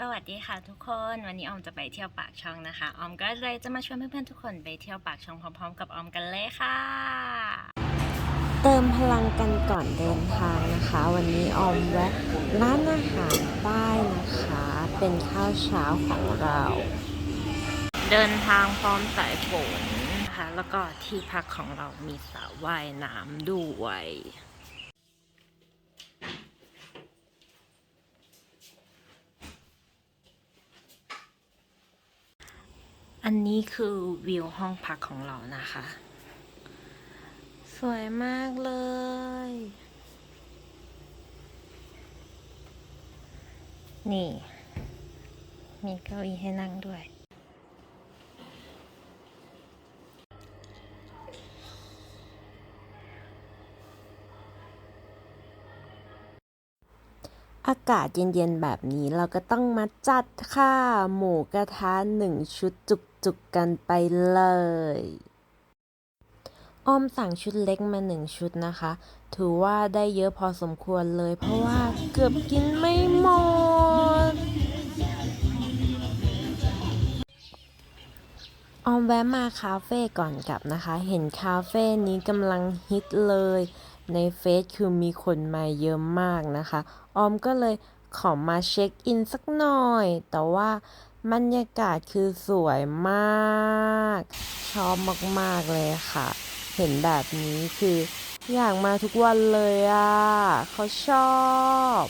สวัสดีค่ะทุกคนวันนี้ออมจะไปเที่ยวปากช่องนะคะ ออมก็เลยจะมาชวนเพื่อนๆทุกคนไปเที่ยวปากช่องพร้อมๆ กับออมกันเลยค่ะ เติมพลังกันก่อนเดินทางนะคะ วันนี้ออมแวะร้านอาหารใต้นะคะ เป็นข้าวเช้าของเรา เดินทางพร้อมสายฝนนะคะแล้วก็ที่พักของเรามีสระว่ายน้ำด้วย อันนี้คือวิวห้องพักของเรานะคะ สวยมากเลย นี่ มีเก้าอี้ให้นั่งด้วย อากาศเย็นๆแบบนี้เราก็ต้องมาจัดค่าหมูกระทะหนึ่งชุดจุกๆกันไปเลยออมสั่งชุดเล็กมาหนึ่งชุดนะคะ ถือว่าได้เยอะพอสมควรเลย เพราะว่าเกือบกินไม่หมด ออมแวะมาคาเฟ่ก่อนกลับนะคะ เห็นคาเฟ่นี้กำลังฮิตเลย ในเฟซคือมีคนมาเยอะมากนะคะ ออมก็เลยขอมาเช็คอินสักหน่อย แต่ว่าบรรยากาศคือสวยมาก ชอบมาก ๆ เลยค่ะ เห็นแบบนี้คืออยากมาทุกวันเลยอะเขาชอบ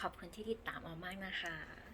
ขอบคุณที่ติดตามออมมากนะคะ